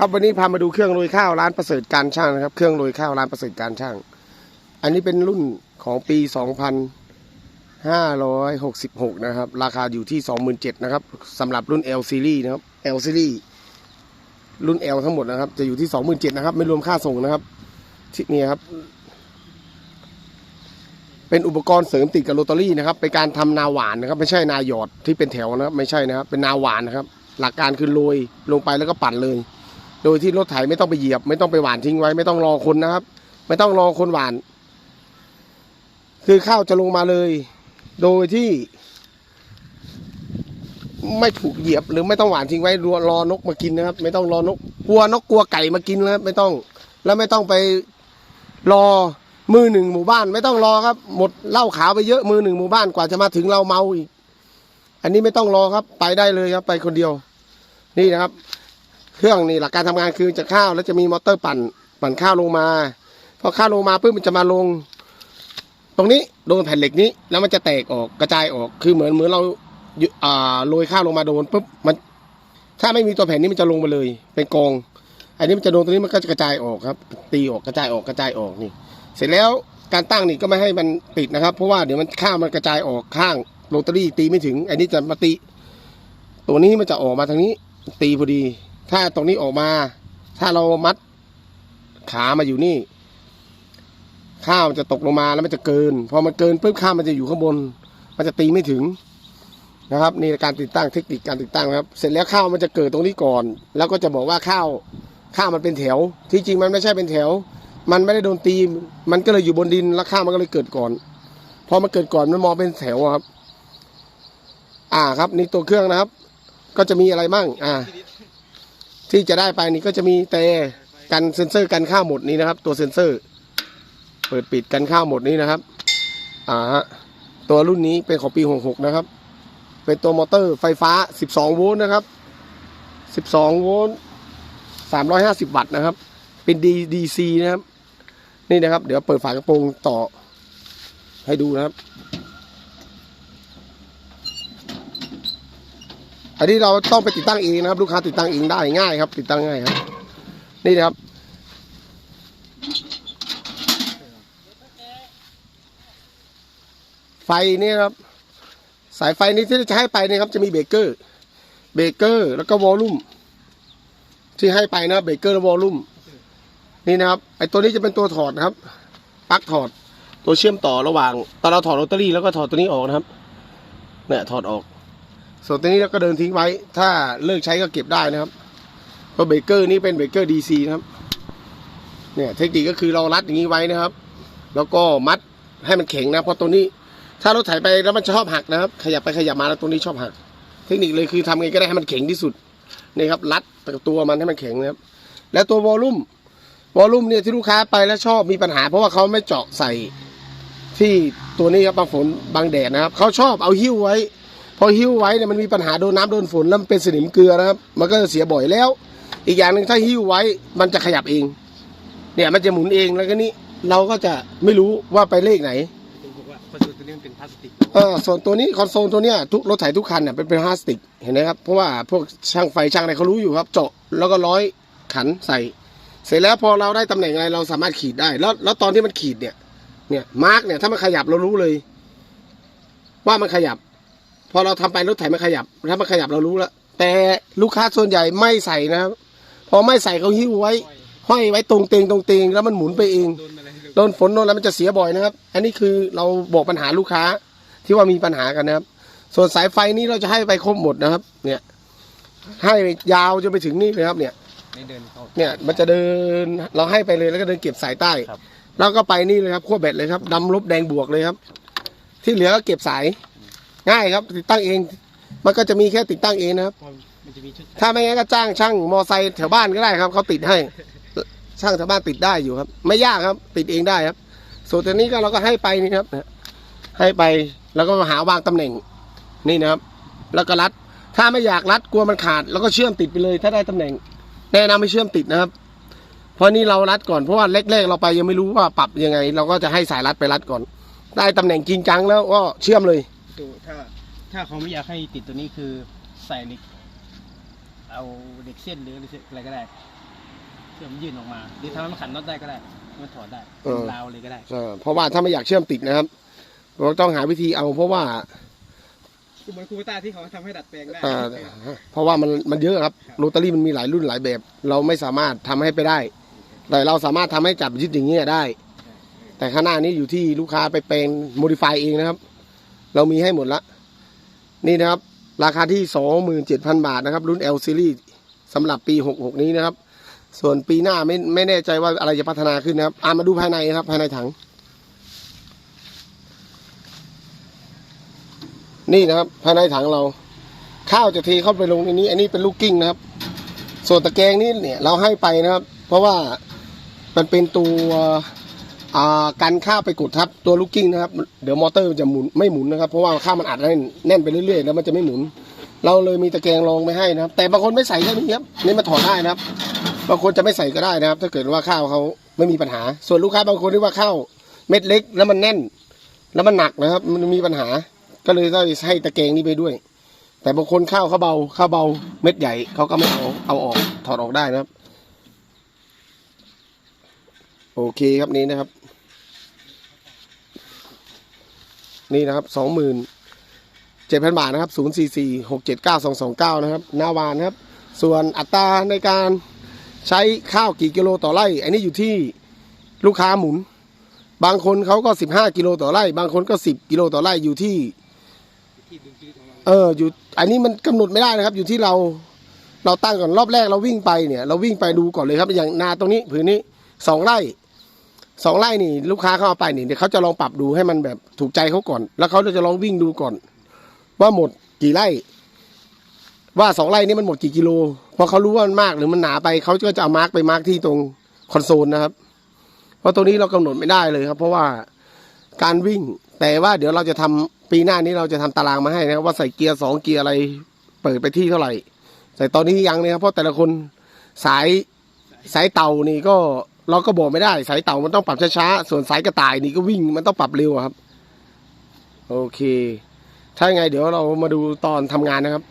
ครับวันนี้พามาดูเครื่องโรยข้าวร้านประเสริฐการช่างนะครับ เครื่องโรยข้าวร้านประเสริฐการช่าง อันนี้เป็นรุ่นของปี 2566 นะครับ ราคาอยู่ที่ 27,000นะครับสำหรับรุ่น L series นะครับ L series รุ่น L ทั้งหมดนะครับ จะอยู่ที่ 27,000นะครับ ไม่รวมค่าส่งนะครับ ที่นี่ครับ เป็นอุปกรณ์เสริมติดกับโรตารี่นะครับ เป็นการทำนาหวานนะครับ ไม่ใช่นาหยอดที่เป็นแถวนะครับ ไม่ใช่นะครับ เป็นนาหวานนะครับ หลักการคือโรยลงไปแล้วก็ปั่นเลย โดยที่รถไถไม่ต้องไปเหยียบ ไม่ต้องไปหวานทิ้งไว้ ไม่ต้องรอคนนะครับ ไม่ต้องรอคนหวาน คือข้าวจะลงมาเลย โดยที่ ไม่ถูกเหยียบหรือไม่ต้องหวานทิ้งไว้รอรอนกมากินนะครับ ไม่ต้องรอนกกลัวนกกลัวไก่มากินนะครับไม่ต้อง แล้วไม่ต้องไปรอมือหนึ่งหมู่บ้าน ไม่ต้องรอครับ หมดเหล้าขาวไปเยอะมือหนึ่งหมู่บ้านกว่าจะมาถึงเราเมาอีกอันนี้ไม่ต้องรอครับ ไปได้เลยครับ ไปคนเดียว นี่นะครับ เครื่องนี่หลักการทำงานคือจะข้าวแล้วจะมีมอเตอร์ปั่นปั่นข้าวลงมา พอข้าวลงมาปุ๊บมันจะมาลง ตรงนี้โดนแผ่นเหล็กนี้ แล้วมันจะแตกออกกระจายออกคือเหมือนเหมือนเราอ่าโรยข้าวลงมาโดนปุ๊บมัน ถ้าไม่มีตัวแผ่นนี้มันจะลงมาเลย เป็นกอง อันนี้มันจะโดนตรงนี้มันก็จะกระจายออกครับ ตีออกกระจายออกกระจายออกนี่ เสร็จแล้วการตั้งนี่ก็ไม่ให้มันติดนะครับ เพราะว่าเดี๋ยวมันข้าวมันกระจายออกข้างโรตารี่ตีไม่ถึง อันนี้จะมาตีตัวนี้มันจะออกมาทางนี้ ตีพอดี ถ้าตรงนี้ออกมา ถ้าเรามัดขามาอยู่นี่ ข้าวมันจะตกลงมาแล้วมันจะเกิน พอมันเกินปุ๊บข้าวมันจะอยู่ข้างบน มันจะตีไม่ถึงนะครับนี่การติดตั้งเทคนิคการติดตั้งนะครับ เสร็จแล้วข้าวมันจะเกิดตรงนี้ก่อน แล้วก็จะบอกว่าข้าวข้าวมันเป็นแถว ที่จริงมันไม่ใช่เป็นแถว มันไม่ได้โดนตี มันก็เลยอยู่บนดินแล้วข้าวมันก็เลยเกิดก่อน พอมันเกิดก่อนมันมองเป็นแถวครับ อ่าครับนี่ตัวเครื่องนะครับ ก็จะมีอะไรบ้างอ่า ที่จะได้ไปนี่ก็จะมีแต่กันเซ็นเซอร์กันข้าวหมดนี้นะครับ ตัวเซ็นเซอร์ เปิดปิดกันข้าวหมดนี้นะครับอ่าฮะตัวรุ่นนี้เป็นของปี 66 นะครับ เป็นตัวมอเตอร์ไฟฟ้า 12 โวลต์นะครับ 12 โวลต์ 350 วัตต์นะครับ เป็น DC นะครับ นี่นะครับ เดี๋ยวเปิดฝากระโปรงต่อให้ดูนะครับ อันนี้เราต้องไปติดตั้งเองนะครับ ลูกค้าติดตั้งเองได้ง่ายครับ ติดตั้งง่ายครับ นี่นะครับ ไฟนี่ครับ สายไฟนี้ที่จะให้ไปนี่ครับ จะมีเบรกเกอร์ เบรกเกอร์แล้วก็วอลลุ่มที่ให้ไปนะเบรกเกอร์และวอลลุ่มนี่นะครับไอตัวนี้จะเป็นตัวถอดนะครับปลั๊กถอดตัวเชื่อมต่อระหว่างตอนเราถอดโรตารี่แล้วก็ถอดตัวนี้ออกนะครับเนี่ยถอดออก ส่วนตัวนี้เราก็เดินทิ้งไว้ ถ้าเลิกใช้ก็เก็บได้นะครับเพราะเบรกเกอร์นี่เป็นเบรกเกอร์ดีซีนะครับ เนี่ยเทคนิคก็คือเรารัดอย่างนี้ไว้นะครับ แล้วก็มัดให้มันแข็งนะเพราะตัวนี้ ถ้ารถไถไปแล้วมันชอบหักนะครับ ขยับไปขยับมาแล้วตัวนี้ชอบหัก เทคนิคเลยคือทำไงก็ได้ให้มันแข็งที่สุดนี่ครับรัดตัวมันให้มันแข็งนะครับ แล้วตัววอลลุ่มวอลลุ่มเนี่ยที่ลูกค้าไปแล้วชอบมีปัญหา เพราะว่าเขาไม่เจาะใส่ที่ตัวนี้ครับบางฝนบางแดดนะครับเขาชอบเอาหิ้วไว้ พอหิ้วไว้เนี่ยมันมีปัญหาโดนน้ำโดนฝนแล้วมันเป็นสนิมเกลือนะครับ มันก็จะเสียบ่อยแล้ว อีกอย่างหนึ่งถ้าหิ้วไว้มันจะขยับเอง เนี่ยมันจะหมุนเองแล้วก็นี่เราก็จะไม่รู้ว่าไปเลขไหนผมบอกว่าคอนโซลตัวนี้มันเป็นพลาสติกเออส่วนตัวนี้คอนโซลตัวเนี้ยทุกรถไถทุกคันเนี่ยเป็นเป็นพลาสติกเห็นไหมครับเพราะว่าพวกช่างไฟช่างอะไรเขารู้อยู่ครับ เจาะแล้วก็ร้อยขันใส่ เสร็จแล้วพอเราได้ตำแหน่งอะไรเราสามารถขีดได้ แล้วแล้วตอนที่มันขีดเนี่ยเนี่ยมาร์กเนี่ยถ้ามันขยับเรารู้เลย ว่ามันขยับ พอเราทำไปรถไถมันขยับถ้ามันขยับเรารู้แล้วแต่ลูกค้าส่วนใหญ่ไม่ใส่นะครับ พอไม่ใส่เขาหิ้วไว้ ห้อยไว้ตรงเตงตรงเตงแล้วมันหมุนไปเองโดนอะไรโดนฝนโดนอะไรมันจะเสียบ่อยนะครับ อันนี้คือเราบอกปัญหาลูกค้าที่ว่ามีปัญหากันนะครับ ส่วนสายไฟนี้เราจะให้ไปครบหมดนะครับ เนี่ย ให้ยาวจนไปถึงนี่เลยครับ เนี่ยไม่เดินเข้าเนี่ยมันจะเดินเราให้ไปเลยแล้วก็เดินเก็บสายใต้ครับแล้วก็ไปนี่เลยครับขั้วแบตเลยครับดำลบแดงบวกเลยครับ ที่เหลือก็เก็บสาย ง่ายครับ ติดตั้งเอง มันก็จะมีแค่ติดตั้งเองนะครับเพราะมันจะมีชุดถ้าไม่งั้นก็จ้างช่างมอไซค์แถวบ้านก็ได้ครับเขาติดให้ ช่างแถวบ้านติดได้อยู่ครับ ไม่ยากครับ ติดเองได้ครับ ส่วนตัวนี้ก็เราก็ให้ไปนี่ครับนะให้ไปแล้วก็มาหาวางตำแหน่งนี่นะครับ แล้วก็รัด ถ้าไม่อยากรัดกลัวมันขาด แล้วก็เชื่อมติดไปเลย ถ้าได้ตำแหน่ง แนะนำให้เชื่อมติดนะครับ เพราะนี่เรารัดก่อนเพราะว่าแรกๆเราไปยังไม่รู้ว่าปรับยังไง เราก็จะให้สายรัดไปรัดก่อน ได้ตำแหน่งจริงจังแล้วก็เชื่อมเลย ตัวถ้าถ้าเขาไม่อยากให้ติดตัวนี้คือใส่เหล็กเอาเหล็กเส้นหรืออะไรก็ได้เชื่อมยื่นออกมาหรือทำให้มันขันน็อตได้ก็ได้ให้มันถอดได้เออ ราวเลยก็ได้ ใช่เพราะว่าถ้าไม่อยากเชื่อมติดนะครับเราต้องหาวิธีเอาเพราะว่าคือเหมือนคูเปต้าที่เขาทำให้ดัดแปลงได้อ่าเพราะว่ามันมันเยอะครับโรตารี่มันมีหลายรุ่นหลายแบบ เราไม่สามารถทำให้ไปได้ แต่เราสามารถทำให้จับยึดอย่างเงี้ยได้ แต่ข้างหน้านี้อยู่ที่ลูกค้าไปแปลงโมดิฟายเองนะครับ เรามีให้หมดละ นี่นะครับ ราคาที่ 27,000 บาทนะครับ รุ่น L Series สำหรับปี 66 นี้นะครับ ส่วนปีหน้าไม่ไม่แน่ใจว่าอะไรจะพัฒนาขึ้นนะครับอ่ามาดูภายในนะครับ ภายในถัง นี่นะครับ ภายในถังเรา ข้าวจะเทเข้าไปลงในนี้ อันนี้เป็นลูกกิ้งนะครับ ส่วนตะแกรงนี่เนี่ยเราให้ไปนะครับ เพราะว่ามันเป็นตัว อ่ากันข้าวไปกดทับตัวลูกกิ้งนะครับ เดี๋ยวมอเตอร์มันจะหมุนไม่หมุนนะครับเพราะว่าข้าวมันอัดแน่นแน่นไปเรื่อยๆแล้วมันจะไม่หมุน เราเลยมีตะแกรงรองไม่ให้นะครับ แต่บางคนไม่ใส่แค่นี้ครับนี่มาถอดได้นะครับบางคนจะไม่ใส่ก็ได้นะครับ ถ้าเกิดว่าข้าวเขาไม่มีปัญหา ส่วนลูกค้าบางคนที่ว่าข้าวเม็ดเล็ก แล้วมันแน่น แล้วมันหนักนะครับ มันมีปัญหา ก็เลยต้องให้ตะแกรงนี้ไปด้วย แต่บางคนข้าวเขาเบาข้าวเบาเม็ดใหญ่เขาก็ไม่เอาเอาออกถอดออกได้นะครับ โอเคครับนี้นะครับ นี่นะครับสองหมื่นเจ็ดพันบาทนะครับศูนย์สี่สี่หกเจ็ดเก้าสองสองเก้านะครับหน้าวานครับ ส่วนอัตราในการใช้ข้าวกี่กิโลต่อไร่ อันนี้อยู่ที่ลูกค้าหมุน บางคนเขาก็สิบห้ากิโลต่อไร่ บางคนก็สิบกิโลต่อไร่อยู่ที่ เอออยู่ อันนี้มันกำหนดไม่ได้นะครับ อยู่ที่เราเราตั้งก่อนรอบแรกเราวิ่งไปเนี่ย เราวิ่งไปดูก่อนเลยครับอย่างนาตรงนี้ผืนนี้สองไร่ สองไร่นี่ลูกค้าเข้าเอาไปนี่เดี๋ยวเขาจะลองปรับดูให้มันแบบถูกใจเขาก่อน แล้วเขาจะลองวิ่งดูก่อน ว่าหมดกี่ไร่ ว่าสองไร่นี่มันหมดกี่กิโลพอเขารู้ว่ามันมากหรือมันหนาไปเขาก็จะเอามาร์กไปมาร์กที่ตรงคอนโซลนะครับ เพราะตรงนี้เรากำหนดไม่ได้เลยครับ เพราะว่าการวิ่ง แต่ว่าเดี๋ยวเราจะทำปีหน้านี้เราจะทำตารางมาให้นะครับว่าใส่เกียร์สองเกียร์อะไร เปิดไปที่เท่าไหร่ แต่ตอนนี้ยังเลยครับเพราะแต่ละคนสายสายเต่านี่ก็ เราก็บอกไม่ได้ สายเต่ามันต้องปรับช้าๆ ส่วนสายกระต่ายนี่ก็วิ่งมันต้องปรับเร็วครับ โอเค ถ้าไงเดี๋ยวเรามาดูตอนทำงานนะครับ